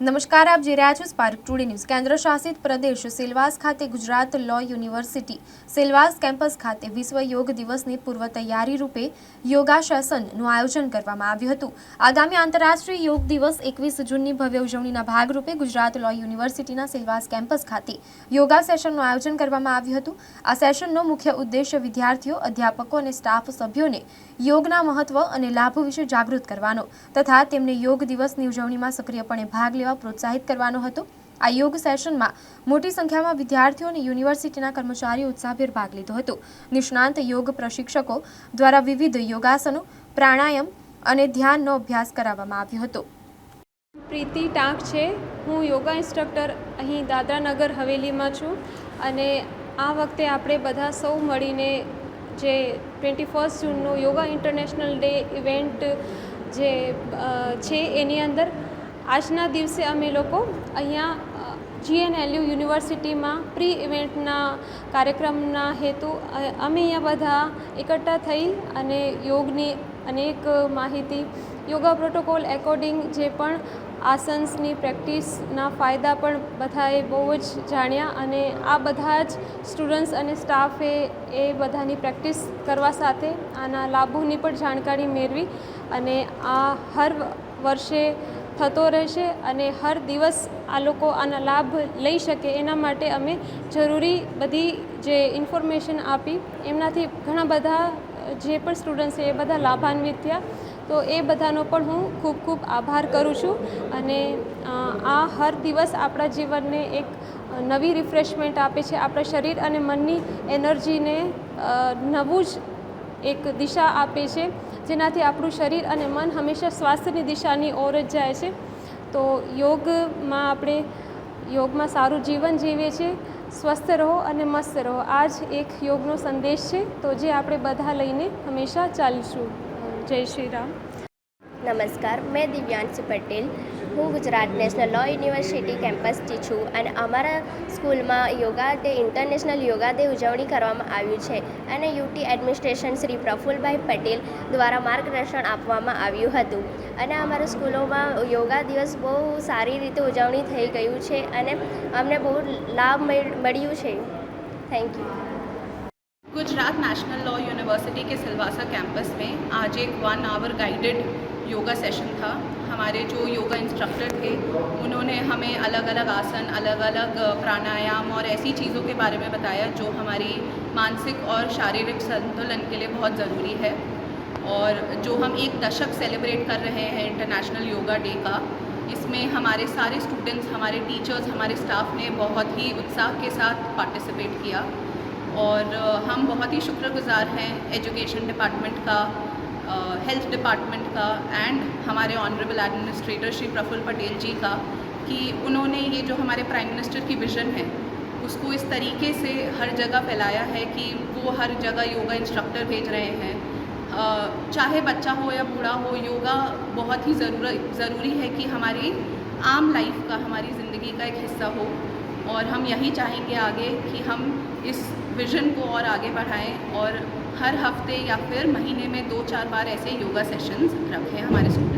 નમસ્કાર, આપ જોઈ રહ્યા છો સ્પાર્ક ટુડે ન્યૂઝ કેન્દ્ર શાસિત પ્રદેશ સેલવાસ ખાતે Gujarat law university Silvassa campus ખાતે વિશ્વ યોગ દિવસની પૂર્વ તૈયારી રૂપે યોગાશાસનનું આયોજન કરવામાં આવ્યું હતું. આગામી આંતરરાષ્ટ્રીય યોગ દિવસ એકવીસ જૂનની ભવ્ય ઉજવણીના ભાગરૂપે ગુજરાત લો યુનિવર્સિટીના સેલવાસ કેમ્પસ ખાતે યોગા સેશનનું આયોજન કરવામાં આવ્યું હતું. આ સેશનનો મુખ્ય ઉદ્દેશ્ય વિદ્યાર્થીઓ, અધ્યાપકો અને સ્ટાફ સભ્યોને યોગના મહત્વ અને લાભો વિશે જાગૃત કરવાનો તથા તેમને યોગ દિવસની ઉજવણીમાં સક્રિયપણે ભાગ લેવા પ્રોત્સાહિત કરવાનો હતો. આ યોગ સેશનમાં મોટી સંખ્યામાં વિદ્યાર્થીઓ અને યુનિવર્સિટીના કર્મચારીઓ ઉત્સાહભેર ભાગ લીધો હતો. નિષ્ણાંત યોગ પ્રશિક્ષકો દ્વારા વિવિધ યોગાસનો, પ્રાણાયામ અને ધ્યાનનો અભ્યાસ કરાવવામાં આવ્યો હતો. પ્રીતિ ટાંક છે. હું યોગા ઇન્સ્ટ્રક્ટર અહીં દાદરાનગર હવેલીમાં છું અને આ વખતે આપણે બધા સૌ મળીને જે ટ્વેન્ટી ફર્સ્ટ જૂનનો યોગા ઇન્ટરનેશનલ ડે ઇવેન્ટ જે છે એની અંદર આજના દિવસે અમે લોકો અહીંયા જીએનએલયુ યુનિવર્સિટીમાં પ્રી ઇવેન્ટના કાર્યક્રમના હેતુ અમે અહીંયા બધા એકઠા થઈ અને યોગની અનેક માહિતી, યોગા પ્રોટોકોલ એકોર્ડિંગ જે પણ આસન્સની પ્રેક્ટિસના ફાયદા પણ બધાએ બહુ જ જાણ્યા અને આ બધા જ સ્ટુડન્ટ્સ અને સ્ટાફે એ બધાની પ્રેક્ટિસ કરવા સાથે આના લાભોની પણ જાણકારી મેળવી અને આ હર વર્ષે થતો રહેશે અને હર દિવસ આ લોકો આના લાભ લઈ શકે એના માટે અમે જરૂરી બધી જે ઇન્ફોર્મેશન આપી, એમનાથી ઘણા બધા જે પણ સ્ટુડન્ટ્સ છે એ બધા લાભાન્વિત થયા. તો એ બધાનો પણ હું ખૂબ ખૂબ આભાર કરું છું અને આ હર દિવસ આપણા જીવનને એક નવી રિફ્રેશમેન્ટ આપે છે. આપણા શરીર અને મનની એનર્જીને નવું જ એક દિશા આપે છે, જેનાથી આપણું શરીર અને મન હંમેશા સ્વાસ્થ્યની દિશાની ઓર જ જાય છે. તો યોગમાં આપણે, યોગમાં સારું જીવન જીવીએ છીએ, સ્વસ્થ રહો અને મસ્ત રહો. આ જ એક યોગનો સંદેશ છે, તો જે આપણે બધા લઈને હંમેશા ચાલીશું. જય શ્રી રામ. નમસ્કાર, મેં દિવ્યાંશી પટેલ. હું ગુજરાત નેશનલ લો યુનિવર્સિટી કેમ્પસથી છું અને અમારા સ્કૂલમાં yoga day, international yoga day ઉજવણી કરવામાં આવ્યું છે અને યુટી એડમિનિસ્ટ્રેશન શ્રી પ્રફુલભાઈ પટેલ દ્વારા માર્ગદર્શન આપવામાં આવ્યું હતું. અને અમારા સ્કૂલોમાં યોગા દિવસ બહુ સારી રીતે ઉજવણી થઈ ગયું છે અને અમને બહુ લાભ મળ્યું છે. Thank you Gujarat national law university के सिलवासा कैंपस में आज एक one hour guided yoga session था। हमारे जो योगा इंस्ट्रक्टर थे, उन्होंने हमें अलग अलग आसन अलग अलग प्राणायाम और ऐसी चीज़ों के बारे में बताया जो हमारी मानसिक और शारीरिक संतुलन के लिए बहुत ज़रूरी है। और जो हम एक दशक सेलिब्रेट कर रहे हैं इंटरनेशनल योगा डे का, इसमें हमारे सारे स्टूडेंट्स हमारे टीचर्स हमारे स्टाफ ने बहुत ही उत्साह के साथ पार्टिसिपेट किया। और हम बहुत ही शुक्रगुजार हैं एजुकेशन डिपार्टमेंट का हेल्थ डिपार्टमेंट का एंड हमारे ऑनरेबल एडमिनिस्ट्रेटर श्री प्रफुल्ल पटेल जी का कि उन्होंने ये जो हमारे प्राइम मिनिस्टर की विज़न है, उसको इस तरीके से हर जगह फैलाया है कि वो हर जगह योगा इंस्ट्रक्टर भेज रहे हैं। चाहे बच्चा हो या बूढ़ा हो योगा बहुत ही ज़रूर, ज़रूरी है कि हमारी आम लाइफ का, हमारी ज़िंदगी का एक हिस्सा हो और हम यही चाहेंगे आगे कि हम इस विज़न को और आगे बढ़ाएँ और हर हफ्ते या फिर महीने में दो चार बार ऐसे योगा सेशंस रखें हमारे स्टूडेंट्स